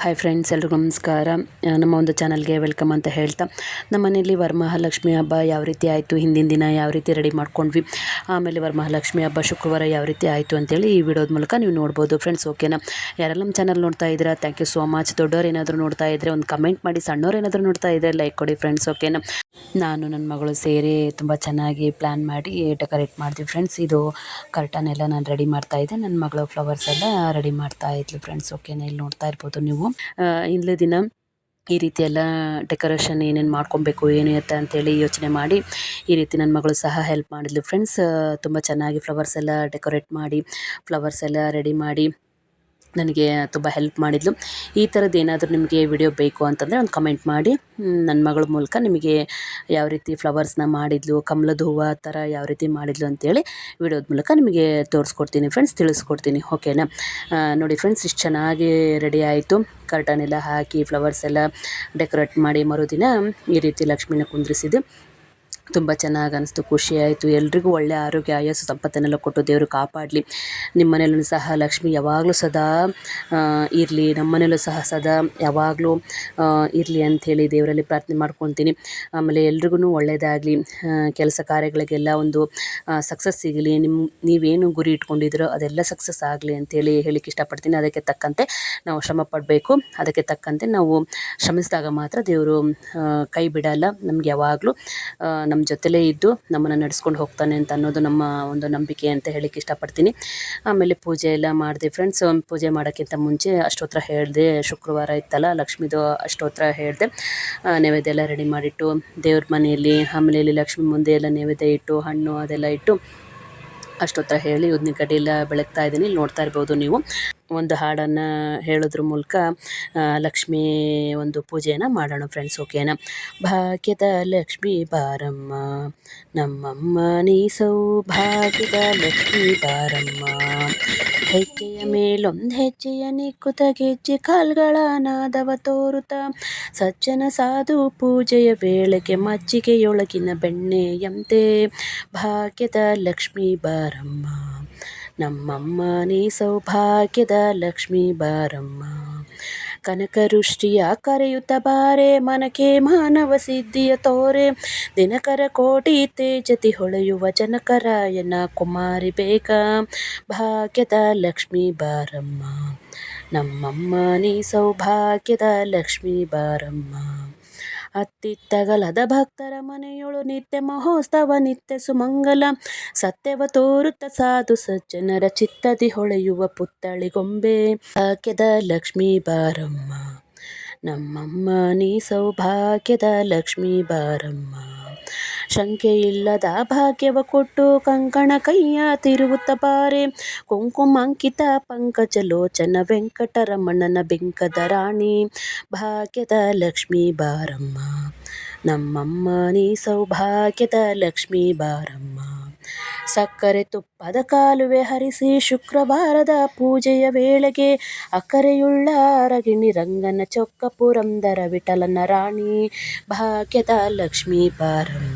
Hi friends ಎಲ್ರಿಗೂ ನಮಸ್ಕಾರ. ನಮ್ಮ ಒಂದು ಚಾನಲ್ಗೆ ವೆಲ್ಕಮ್ ಅಂತ ಹೇಳ್ತಾ, ನಮ್ಮ ಮನೆಯಲ್ಲಿ ವರಮಹಾಲಕ್ಷ್ಮಿ ಹಬ್ಬ ಯಾವ ರೀತಿ ಆಯಿತು, ಹಿಂದಿನ ದಿನ ಯಾವ ರೀತಿ ರೆಡಿ ಮಾಡ್ಕೊಂಡ್ವಿ, ಆಮೇಲೆ ವರಮಹಾಲಕ್ಷ್ಮಿ ಹಬ್ಬ ಶುಕ್ರವಾರ ಯಾವ ರೀತಿ ಆಯಿತು ಅಂತೇಳಿ ಈ ವಿಡಿಯೋದ ಮೂಲಕ ನೀವು ನೋಡ್ಬೋದು ಫ್ರೆಂಡ್ಸ್ ಓಕೆನಾ ಯಾರೆಲ್ಲ ನಮ್ಮ ಚಾನಲ್ ನೋಡ್ತಾ ಇದ್ದೀರಾ ಥ್ಯಾಂಕ್ ಯು ಸೋ ಮಚ್ ದೊಡ್ಡವ್ರು ಏನಾದರೂ ನೋಡ್ತಾ ಇದ್ದರೆ ಒಂದು ಕಮೆಂಟ್ ಮಾಡಿ, ಸಣ್ಣವ್ರು ಏನಾದರೂ ನೋಡ್ತಾ ಇದ್ದರೆ ಲೈಕ್ ಕೊಡಿ ಫ್ರೆಂಡ್ಸ್ ಓಕೆನಾ ನಾನು ನನ್ನ ಮಗಳು ಸೇರಿ ತುಂಬ ಚೆನ್ನಾಗಿ ಪ್ಲ್ಯಾನ್ ಮಾಡಿ ಡೆಕೋರೇಟ್ ಮಾಡಿದ್ವಿ ಫ್ರೆಂಡ್ಸ್ ಇದು ಕರ್ಟನ್ ಎಲ್ಲ ನಾನು ರೆಡಿ ಮಾಡ್ತಾ ಇದ್ದೆ. ನನ್ನ ಮಗಳು ಫ್ಲವರ್ಸ್ ಎಲ್ಲ ರೆಡಿ ಮಾಡ್ತಾ ಇದ್ಲು ಫ್ರೆಂಡ್ಸ್ ಓಕೆನಾ ಇಲ್ಲಿ ನೋಡ್ತಾ ಇರ್ಬೋದು ನೀವು. ಇಲ್ಲ ದಿನ ಈ ರೀತಿ ಎಲ್ಲ ಡೆಕೋರೇಷನ್ ಏನೇನು ಮಾಡ್ಕೊಬೇಕು, ಏನು ಎತ್ತ ಅಂತೇಳಿ ಯೋಚನೆ ಮಾಡಿ ಈ ರೀತಿ ನನ್ನ ಮಗಳು ಸಹ ಹೆಲ್ಪ್ ಮಾಡಿದ್ಲು ಫ್ರೆಂಡ್ಸ್ ತುಂಬ ಚೆನ್ನಾಗಿ ಫ್ಲವರ್ಸ್ ಎಲ್ಲ ಡೆಕೋರೇಟ್ ಮಾಡಿ ಫ್ಲವರ್ಸ್ ಎಲ್ಲ ರೆಡಿ ಮಾಡಿ ನನಗೆ ತುಂಬ ಹೆಲ್ಪ್ ಮಾಡಿದ್ಲು. ಈ ಥರದ್ದು ಏನಾದರೂ ನಿಮಗೆ ವಿಡಿಯೋ ಬೇಕು ಅಂತಂದರೆ ಒಂದು ಕಮೆಂಟ್ ಮಾಡಿ. ನನ್ನ ಮಗಳ ಮೂಲಕ ನಿಮಗೆ ಯಾವ ರೀತಿ ಫ್ಲವರ್ಸ್ನ ಮಾಡಿದ್ಲು, ಕಮಲದ ಹೂವು ಥರ ಯಾವ ರೀತಿ ಮಾಡಿದ್ಲು ಅಂತೇಳಿ ವಿಡಿಯೋದ ಮೂಲಕ ನಿಮಗೆ ತೋರಿಸ್ಕೊಡ್ತೀನಿ ಫ್ರೆಂಡ್ಸ್ ತಿಳಿಸ್ಕೊಡ್ತೀನಿ. ಓಕೆನಾ ನೋಡಿ ಫ್ರೆಂಡ್ಸ್ ಇಷ್ಟು ಚೆನ್ನಾಗಿ ರೆಡಿ ಆಯಿತು. ಕರ್ಟನ್ ಎಲ್ಲ ಹಾಕಿ ಫ್ಲವರ್ಸ್ ಎಲ್ಲ ಡೆಕೋರೇಟ್ ಮಾಡಿ ಮರುದಿನ ಈ ರೀತಿ ಲಕ್ಷ್ಮಿನ ಕುಂದ್ರಿಸಿದ್ದು. ತುಂಬ ಚೆನ್ನಾಗಿ ಅನಿಸ್ತು, ಖುಷಿ ಆಯಿತು. ಎಲ್ರಿಗೂ ಒಳ್ಳೆಯ ಆರೋಗ್ಯ ಆಯಸ್ಸು ಸಂಪತ್ತನ್ನೆಲ್ಲ ಕೊಟ್ಟು ದೇವರು ಕಾಪಾಡಲಿ. ನಿಮ್ಮ ಮನೇಲೂ ಸಹ ಲಕ್ಷ್ಮಿ ಯಾವಾಗಲೂ ಸದಾ ಇರಲಿ. ನಮ್ಮ ಮನೆಯಲ್ಲೂ ಸಹ ಸದಾ ಯಾವಾಗಲೂ ಇರಲಿ ಅಂಥೇಳಿ ದೇವರಲ್ಲಿ ಪ್ರಾರ್ಥನೆ ಮಾಡ್ಕೊತೀನಿ ಆಮೇಲೆ ಎಲ್ರಿಗೂ ಒಳ್ಳೆಯದಾಗಲಿ ಕೆಲಸ ಕಾರ್ಯಗಳಿಗೆಲ್ಲ ಒಂದು ಸಕ್ಸಸ್ ಸಿಗಲಿ. ನಿಮ್ಮ ನೀವೇನು ಗುರಿ ಇಟ್ಕೊಂಡಿದ್ರೋ ಅದೆಲ್ಲ ಸಕ್ಸಸ್ ಆಗಲಿ ಅಂತೇಳಿ ಹೇಳಿಕ್ಕೆ ಇಷ್ಟಪಡ್ತೀನಿ. ಅದಕ್ಕೆ ತಕ್ಕಂತೆ ನಾವು ಶ್ರಮ ಪಡಬೇಕು. ಅದಕ್ಕೆ ತಕ್ಕಂತೆ ನಾವು ಶ್ರಮಿಸಿದಾಗ ಮಾತ್ರ ದೇವರು ಕೈ ಬಿಡಲ್ಲ. ನಮ್ಗೆ ಯಾವಾಗಲೂ ಜೊತೆಲೇ ಇದ್ದು ನಮ್ಮನ್ನು ನಡೆಸ್ಕೊಂಡು ಹೋಗ್ತಾನೆ ಅಂತ ಅನ್ನೋದು ನಮ್ಮ ಒಂದು ನಂಬಿಕೆ ಅಂತ ಹೇಳಿಕ್ಕೆ ಇಷ್ಟಪಡ್ತೀನಿ. ಆಮೇಲೆ ಪೂಜೆ ಎಲ್ಲ ಮಾಡಿದೆ. ಫ್ರೆಂಡ್ಸ್ ಪೂಜೆ ಮಾಡೋಕ್ಕಿಂತ ಮುಂಚೆ ಅಷ್ಟೋತ್ರ ಹೇಳಿದೆ. ಶುಕ್ರವಾರ ಇತ್ತಲ್ಲ, ಲಕ್ಷ್ಮೀದು ಅಷ್ಟೋತ್ರ ಹೇಳಿದೆ. ನೈವೇದ್ಯ ಎಲ್ಲ ರೆಡಿ ಮಾಡಿಟ್ಟು, ದೇವ್ರ ಮನೆಯಲ್ಲಿ, ಆಮೇಲೆ ಇಲ್ಲಿ ಲಕ್ಷ್ಮಿ ಮುಂದೆ ಎಲ್ಲ ನೈವೇದ್ಯ ಇಟ್ಟು, ಹಣ್ಣು ಅದೆಲ್ಲ ಇಟ್ಟು ಅಷ್ಟೊತ್ತ ಹೇಳಿ ಉದ್ದಿನ ಎಲ್ಲ ಬೆಳಗ್ತಾ ಇದ್ದೀನಿ. ನೋಡ್ತಾ ಇರ್ಬೋದು ನೀವು. ಒಂದು ಹಾಡನ್ನು ಹೇಳೋದ್ರ ಮೂಲಕ ಲಕ್ಷ್ಮೀ ಒಂದು ಪೂಜೆಯನ್ನು ಮಾಡೋಣ ಫ್ರೆಂಡ್ಸ್ ಓಕೆನಾ ಭಾಗ್ಯದ ಲಕ್ಷ್ಮೀ ಬಾರಮ್ಮ, ನಮ್ಮಮ್ಮ ನೀ ಸೌಭಾಗ್ಯದ ಲಕ್ಷ್ಮೀ ಬಾರಮ್ಮ. ಹೆಜ್ಜೆಯ ಮೇಲೊಂದು ಹೆಜ್ಜೆಯ ನಿಕ್ಕುತ ಗೆಜ್ಜೆ ಕಾಲ್ಗಳ ನಾದವ ತೋರುತ್ತ ಸಜ್ಜನ ಸಾಧು ಪೂಜೆಯ ವೇಳೆಗೆ ಮಜ್ಜಿಗೆಯೊಳಗಿನ ಬೆಣ್ಣೆಯಂತೆ. ಭಾಗ್ಯದ ಲಕ್ಷ್ಮೀ ಬಾರಮ್ಮ. ನಮ್ಮಮ್ಮ ನೀ ಸೌಭಾಗ್ಯದ ಲಕ್ಷ್ಮೀ ಬಾರಮ್ಮ. ಕನಕರುಷ್ಟಿಯ ಕರೆಯುತ್ತ ಬಾರೆ, ಮನಕೆ ಮಾನವ ಸಿದ್ಧಿಯ ತೋರೆ. ದಿನಕರ ಕೋಟಿ ತೇಜತಿ ಹೊಳೆಯುವ ಜನಕರಾಯನ ಕುಮಾರಿ ಬೇಗ. ಭಾಗ್ಯದ ಲಕ್ಷ್ಮೀ ಬಾರಮ್ಮ. ನಮ್ಮಮ್ಮ ನೀ ಸೌಭಾಗ್ಯದ ಲಕ್ಷ್ಮೀ ಬಾರಮ್ಮ. ಅತ್ತಿತ್ತಗಲದ ಭಕ್ತರ ಮನೆಯೊಳು ನಿತ್ಯ ಮಹೋತ್ಸವ, ನಿತ್ಯ ಸುಮಂಗಲ. ಸತ್ಯವ ತೋರುತ್ತ ಸಾಧು ಸಜ್ಜನರ ಚಿತ್ತದಿ ಹೊಳೆಯುವ ಪುತ್ತಳಿ ಗೊಂಬೆ. ಭಾಗ್ಯದ ಲಕ್ಷ್ಮೀ ಬಾರಮ್ಮ, ನಮ್ಮಮ್ಮ ನೀ ಸೌಭಾಗ್ಯದ ಲಕ್ಷ್ಮೀ ಬಾರಮ್ಮ. ಶಂಕೆ ಇಲ್ಲದ ಭಾಗ್ಯವ ಕೊಟ್ಟು ಕಂಕಣ ಕೈಯ ತಿರುವುತ್ತ ಬಾರೆ ಕುಂಕುಮಾಂಕಿತ ಪಂಕಜ ಲೋಚನ ವೆಂಕಟರಮಣನ ಬೆಂಕದ ರಾಣಿ. ಭಾಗ್ಯದ ಲಕ್ಷ್ಮೀ ಬಾರಮ್ಮ, ನಮ್ಮಮ್ಮ ನೀ ಸೌಭಾಗ್ಯದ ಲಕ್ಷ್ಮೀ ಬಾರಮ್ಮ. ಸಕ್ಕರೆ ತುಪ್ಪದ ಕಾಲುವೆ ಹರಿಸಿ ಶುಕ್ರವಾರದ ಪೂಜೆಯ ವೇಳೆಗೆ ಅಕ್ಕರೆಯುಳ್ಳ ಅರಗಿಣಿ ರಂಗನ ಚೊಕ್ಕ ಪುರಂದರ ವಿಠಲನ ರಾಣಿ. ಭಾಗ್ಯದ ಲಕ್ಷ್ಮೀ ಬಾರಮ್ಮ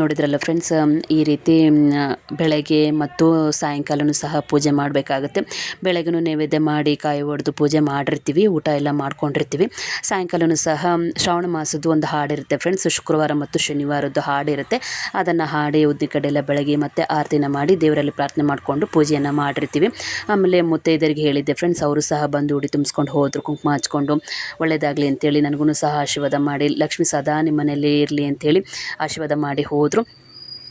ನೋಡಿದ್ರಲ್ಲ ಫ್ರೆಂಡ್ಸ್ ಈ ರೀತಿ ಬೆಳಗ್ಗೆ ಮತ್ತು ಸಾಯಂಕಾಲನೂ ಸಹ ಪೂಜೆ ಮಾಡಬೇಕಾಗುತ್ತೆ. ಬೆಳಗ್ಗೆನೂ ನೈವೇದ್ಯ ಮಾಡಿ ಕಾಯಿ ಒಡೆದು ಪೂಜೆ ಮಾಡಿರ್ತೀವಿ, ಊಟ ಎಲ್ಲ ಮಾಡ್ಕೊಂಡಿರ್ತೀವಿ. ಸಾಯಂಕಾಲನೂ ಸಹ ಶ್ರಾವಣ ಮಾಸದ್ದು ಒಂದು ಹಾಡಿರುತ್ತೆ ಫ್ರೆಂಡ್ಸ್ ಶುಕ್ರವಾರ ಮತ್ತು ಶನಿವಾರದ್ದು ಹಾಡಿರುತ್ತೆ ಅದನ್ನು ಹಾಡಿ ಉದ್ದಿ ಕಡೆ ಬೆಳಗ್ಗೆ ಮತ್ತು ಆರತಿನ ಮಾಡಿ ದೇವರಲ್ಲಿ ಪ್ರಾರ್ಥನೆ ಮಾಡಿಕೊಂಡು ಪೂಜೆಯನ್ನು ಮಾಡಿರ್ತೀವಿ. ಆಮೇಲೆ ಮುತ್ತೈದರಿಗೆ ಹೇಳಿದ್ದೆ ಫ್ರೆಂಡ್ಸ್ ಅವರು ಸಹ ಬಂದು ಉಡಿ ತುಂಬಿಸ್ಕೊಂಡು ಹೋದರು, ಕುಂಕುಮ ಹಚ್ಕೊಂಡು ಒಳ್ಳೆಯದಾಗಲಿ ಅಂತೇಳಿ ನನಗೂ ಸಹ ಆಶೀರ್ವಾದ ಮಾಡಿ, ಲಕ್ಷ್ಮಿ ಸದಾ ನಿಮ್ಮ ಮನೆಯಲ್ಲಿ ಇರಲಿ ಅಂತೇಳಿ ಆಶೀರ್ವಾದ ಮಾಡಿ ಹೋದರು. otro.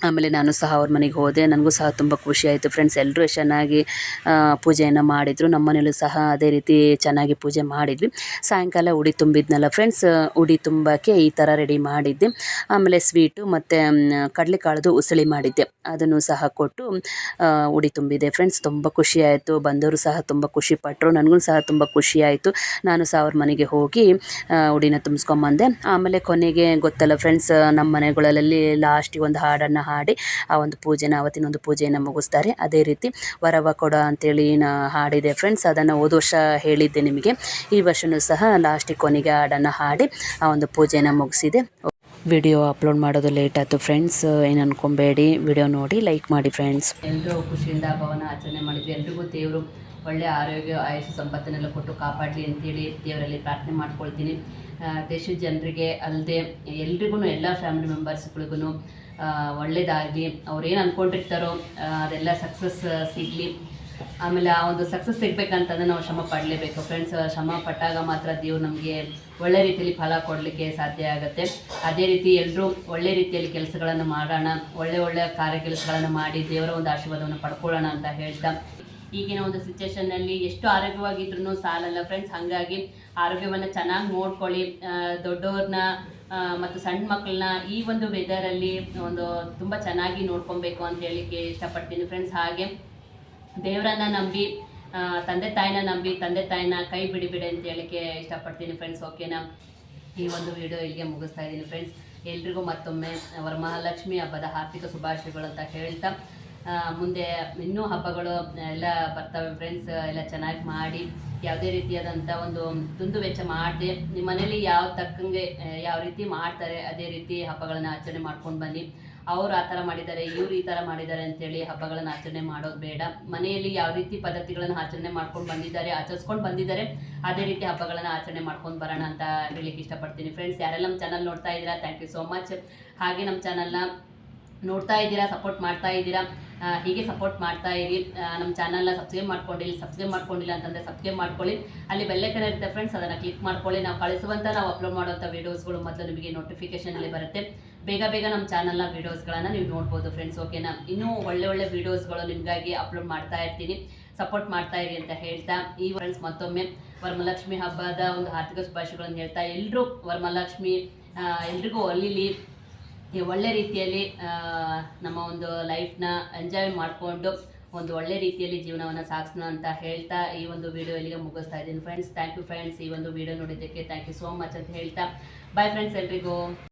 ಆಮೇಲೆ ನಾನು ಸಹ ಅವ್ರ ಮನೆಗೆ ಹೋದೆ. ನನಗೂ ಸಹ ತುಂಬ ಖುಷಿ ಆಯಿತು. ಫ್ರೆಂಡ್ಸ್ ಎಲ್ಲರೂ ಚೆನ್ನಾಗಿ ಪೂಜೆಯನ್ನು ಮಾಡಿದರು. ನಮ್ಮ ಮನೇಲೂ ಸಹ ಅದೇ ರೀತಿ ಚೆನ್ನಾಗಿ ಪೂಜೆ ಮಾಡಿದ್ವಿ. ಸಾಯಂಕಾಲ ಉಡಿ ತುಂಬಿದ್ನಲ್ಲ ಫ್ರೆಂಡ್ಸ್ ಉಡಿ ತುಂಬಕ್ಕೆ ಈ ಥರ ರೆಡಿ ಮಾಡಿದ್ದೆ. ಆಮೇಲೆ ಸ್ವೀಟು ಮತ್ತು ಕಡಲೆಕಾಳದು ಉಸಳಿ ಮಾಡಿದ್ದೆ. ಅದನ್ನು ಸಹ ಕೊಟ್ಟು ಉಡಿ ತುಂಬಿದೆ. ಫ್ರೆಂಡ್ಸ್ ತುಂಬ ಖುಷಿ ಆಯಿತು. ಬಂದವರು ಸಹ ತುಂಬ ಖುಷಿ ಪಟ್ಟರು ನನಗೂ ಸಹ ತುಂಬ ಖುಷಿ ಆಯಿತು. ನಾನು ಸಹ ಅವ್ರ ಮನೆಗೆ ಹೋಗಿ ಉಡಿನ ತುಂಬಿಸ್ಕೊಂಬಂದೆ. ಆಮೇಲೆ ಕೊನೆಗೆ ಗೊತ್ತಲ್ಲ ಫ್ರೆಂಡ್ಸ್ ನಮ್ಮ ಮನೆಗಳಲ್ಲಿ ಲಾಸ್ಟಿಗೆ ಒಂದು ಹಾಡನ್ನು ಹಾಡಿ ಆ ಒಂದು ಪೂಜೆನ ಆವತ್ತಿನ ಒಂದು ಪೂಜೆಯನ್ನು ಮುಗಿಸ್ತಾರೆ. ಅದೇ ರೀತಿ ವರವ ಕೊಡ ಅಂತೇಳಿ ನಾ ಹಾಡಿದೆ ಫ್ರೆಂಡ್ಸ್ ಅದನ್ನು ಹೋದ ವರ್ಷ ಹೇಳಿದ್ದೆ ನಿಮಗೆ. ಈ ವರ್ಷವೂ ಸಹ ಲಾಸ್ಟಿಗೆ ಕೊನೆಗೆ ಹಾಡನ್ನು ಹಾಡಿ ಆ ಒಂದು ಪೂಜೆನ ಮುಗಿಸಿದೆ. ವಿಡಿಯೋ ಅಪ್ಲೋಡ್ ಮಾಡೋದು ಲೇಟ್ ಆಯಿತು ಫ್ರೆಂಡ್ಸ್ ಏನು ಅನ್ಕೊಬೇಡಿ, ವಿಡಿಯೋ ನೋಡಿ ಲೈಕ್ ಮಾಡಿ ಫ್ರೆಂಡ್ಸ್ ಎಲ್ಲರೂ ಖುಷಿಯಿಂದ ಹಬ್ಬವನ್ನು ಆಚರಣೆ ಮಾಡಿದ್ವಿ. ಎಲ್ರಿಗೂ ದೇವರು ಒಳ್ಳೆಯ ಆರೋಗ್ಯ ಆಯಸ್ಸು ಸಂಪತ್ತನ್ನೆಲ್ಲ ಕೊಟ್ಟು ಕಾಪಾಡಲಿ ಅಂತೇಳಿ ದೇವರಲ್ಲಿ ಪ್ರಾರ್ಥನೆ ಮಾಡ್ಕೊಳ್ತೀನಿ. ದೇಶದ ಜನರಿಗೆ ಅಲ್ಲದೆ ಎಲ್ರಿಗೂ ಎಲ್ಲ ಫ್ಯಾಮಿಲಿ ಮೆಂಬರ್ಸ್ಗಳಿಗೂ ಒಳ್ಳೇದಾಗಲಿ ಅವ್ರು ಏನು ಅಂದ್ಕೊಂಡಿರ್ತಾರೋ ಅದೆಲ್ಲ ಸಕ್ಸಸ್ ಸಿಗಲಿ. ಆಮೇಲೆ ಆ ಒಂದು ಸಕ್ಸಸ್ ಸಿಗಬೇಕಂತಂದ್ರೆ ನಾವು ಶ್ರಮ ಪಡಲೇಬೇಕು. ಫ್ರೆಂಡ್ಸ್ ಶ್ರಮ ಪಟ್ಟಾಗ ಮಾತ್ರ ದೇವ್ರು ನಮಗೆ ಒಳ್ಳೆ ರೀತಿಯಲ್ಲಿ ಫಲ ಕೊಡಲಿಕ್ಕೆ ಸಾಧ್ಯ ಆಗುತ್ತೆ. ಅದೇ ರೀತಿ ಎಲ್ಲರೂ ಒಳ್ಳೆ ರೀತಿಯಲ್ಲಿ ಕೆಲಸಗಳನ್ನು ಮಾಡೋಣ, ಒಳ್ಳೆ ಒಳ್ಳೆ ಕಾರ್ಯ ಕೆಲಸಗಳನ್ನು ಮಾಡಿ ದೇವರ ಒಂದು ಆಶೀರ್ವಾದವನ್ನು ಪಡ್ಕೊಳ್ಳೋಣ ಅಂತ ಹೇಳ್ತಾ. ಈಗಿನ ಒಂದು ಸಿಚುವೇಶನ್ನಲ್ಲಿ ಎಷ್ಟು ಆರೋಗ್ಯವಾಗಿದ್ರೂ ಸಾಲಲ್ಲ. ಫ್ರೆಂಡ್ಸ್ ಹಾಗಾಗಿ ಆರೋಗ್ಯವನ್ನು ಚೆನ್ನಾಗಿ ನೋಡ್ಕೊಳ್ಳಿ. ದೊಡ್ಡವ್ರನ್ನ ಮತ್ತು ಸಣ್ಣ ಮಕ್ಕಳನ್ನ ಈ ಒಂದು ವೆದರಲ್ಲಿ ಒಂದು ತುಂಬ ಚೆನ್ನಾಗಿ ನೋಡ್ಕೊಬೇಕು ಅಂತ ಹೇಳಿಕ್ಕೆ ಇಷ್ಟಪಡ್ತೀನಿ ಫ್ರೆಂಡ್ಸ್ ಹಾಗೆ ದೇವರನ್ನ ನಂಬಿ ತಂದೆ ತಾಯಿನ ನಂಬಿ, ತಂದೆ ತಾಯಿನ ಕೈ ಬಿಡಿಬಿಡಿ ಅಂತ ಹೇಳಿಕ್ಕೆ ಇಷ್ಟಪಡ್ತೀನಿ ಫ್ರೆಂಡ್ಸ್ ಓಕೆನಾ ಈ ಒಂದು ವಿಡಿಯೋ ಇಲ್ಲಿಗೆ ಮುಗಿಸ್ತಾ ಇದ್ದೀನಿ ಫ್ರೆಂಡ್ಸ್ ಎಲ್ರಿಗೂ ಮತ್ತೊಮ್ಮೆ ವರಮಹಾಲಕ್ಷ್ಮಿ ಹಬ್ಬದ ಆರ್ಥಿಕ ಶುಭಾಶಯಗಳು ಅಂತ ಹೇಳ್ತಾ ಮುಂದೆ ಇನ್ನೂ ಹಬ್ಬಗಳು ಎಲ್ಲ ಬರ್ತವೆ ಫ್ರೆಂಡ್ಸ್ ಎಲ್ಲ ಚೆನ್ನಾಗಿ ಮಾಡಿ, ಯಾವುದೇ ರೀತಿಯಾದಂಥ ಒಂದು ತುಂದು ವೆಚ್ಚ ಮಾಡದೆ ನಿಮ್ಮ ಮನೇಲಿ ಯಾವ ತಕ್ಕಂಗೆ ಯಾವ ರೀತಿ ಮಾಡ್ತಾರೆ, ಅದೇ ರೀತಿ ಹಬ್ಬಗಳನ್ನು ಆಚರಣೆ ಮಾಡ್ಕೊಂಡು ಬನ್ನಿ. ಅವ್ರು ಆ ಥರ ಮಾಡಿದ್ದಾರೆ, ಇವ್ರು ಈ ಥರ ಮಾಡಿದ್ದಾರೆ ಅಂತೇಳಿ ಹಬ್ಬಗಳನ್ನು ಆಚರಣೆ ಮಾಡೋದು ಬೇಡ. ಮನೆಯಲ್ಲಿ ಯಾವ ರೀತಿ ಪದ್ಧತಿಗಳನ್ನು ಆಚರಣೆ ಮಾಡ್ಕೊಂಡು ಬಂದಿದ್ದಾರೆ, ಆಚರಿಸ್ಕೊಂಡು ಬಂದಿದ್ದಾರೆ, ಅದೇ ರೀತಿ ಹಬ್ಬಗಳನ್ನು ಆಚರಣೆ ಮಾಡ್ಕೊಂಡು ಬರೋಣ ಅಂತ ಹೇಳಿಕ್ಕೆ ಇಷ್ಟಪಡ್ತೀನಿ. ಫ್ರೆಂಡ್ಸ್ ಯಾರೆಲ್ಲ ನಮ್ಮ ಚಾನಲ್ ನೋಡ್ತಾ ಇದ್ದೀರಾ ಥ್ಯಾಂಕ್ ಯು ಸೋ ಮಚ್ ಹಾಗೆ ನಮ್ಮ ಚಾನಲ್ನ ನೋಡ್ತಾ ಇದ್ದೀರಾ ಸಪೋರ್ಟ್ ಮಾಡ್ತಾ ಇದ್ದೀರಾ ಹೀಗೆ ಸಪೋರ್ಟ್ ಮಾಡ್ತಾ ಇರಿ. ನಮ್ಮ ಚಾನಲ್ನ ಸಬ್ಸ್ಕ್ರೈಬ್ ಮಾಡ್ಕೊಂಡಿಲ್ಲ ಸಬ್ಸ್ಕ್ರೈಬ್ ಮಾಡ್ಕೊಂಡಿಲ್ಲ ಅಂತಂದರೆ ಸಬ್ಸ್ಕ್ರೈಬ್ ಮಾಡ್ಕೊಳ್ಳಿ. ಅಲ್ಲಿ ಬೆಲ್ಲೈಕನ್ ಇರುತ್ತೆ ಫ್ರೆಂಡ್ಸ್ ಅದನ್ನು ಕ್ಲಿಕ್ ಮಾಡ್ಕೊಳ್ಳಿ. ನಾವು ಕಳಿಸುವಂಥ ನಾವು ಅಪ್ಲೋಡ್ ಮಾಡುವಂಥ ವೀಡಿಯೋಸ್ಗಳು ಮೊದಲು ನಿಮಗೆ ನೋಟಿಫಿಕೇಷನಲ್ಲಿ ಬರುತ್ತೆ. ಬೇಗ ಬೇಗ ನಮ್ಮ ಚಾನಲ್ನ ವೀಡಿಯೋಸ್ಗಳನ್ನು ನೀವು ನೋಡ್ಬೋದು ಫ್ರೆಂಡ್ಸ್ ಓಕೆನಾ ಇನ್ನೂ ಒಳ್ಳೆ ಒಳ್ಳೆ ವೀಡಿಯೋಸ್ಗಳು ನಿಮಗಾಗಿ ಅಪ್ಲೋಡ್ ಮಾಡ್ತಾ ಇರ್ತೀನಿ. ಸಪೋರ್ಟ್ ಮಾಡ್ತಾ ಇರಿ ಅಂತ ಹೇಳ್ತಾ. ಈ ಫ್ರೆಂಡ್ಸ್ ಮತ್ತೊಮ್ಮೆ ವರಮಹಾಲಕ್ಷ್ಮಿ ಹಬ್ಬದ ಒಂದು ಆರ್ಥಿಕ ಶುಭಾಶಯಗಳನ್ನು ಹೇಳ್ತಾ. ಎಲ್ಲರೂ ವರಮಹಾಲಕ್ಷ್ಮಿ ಆ, ಎಲ್ರಿಗೂ ಒಲಿಲಿ ಈ ಒಳ್ಳೆ ರೀತಿಯಲ್ಲಿ ನಮ್ಮ ಒಂದು ಲೈಫ್ನ ಎಂಜಾಯ್ ಮಾಡಿಕೊಂಡು ಒಂದು ಒಳ್ಳೆ ರೀತಿಯಲ್ಲಿ ಜೀವನವನ್ನು ಸಾಗಿಸೋಣ ಅಂತ ಹೇಳ್ತಾ ಈ ಒಂದು ವಿಡಿಯೋ ಇಲ್ಲಿಗೆ ಮುಗಿಸ್ತಾ ಇದ್ದೀನಿ. ಫ್ರೆಂಡ್ಸ್ ಥ್ಯಾಂಕ್ ಯು ಫ್ರೆಂಡ್ಸ್ ಈ ಒಂದು ವಿಡಿಯೋ ನೋಡಿದ್ದಕ್ಕೆ ಥ್ಯಾಂಕ್ ಯು ಸೋ ಮಚ್ ಅಂತ ಹೇಳ್ತಾ. ಬಾಯ್ ಫ್ರೆಂಡ್ಸ್ ಎಲ್ರಿಗೂ.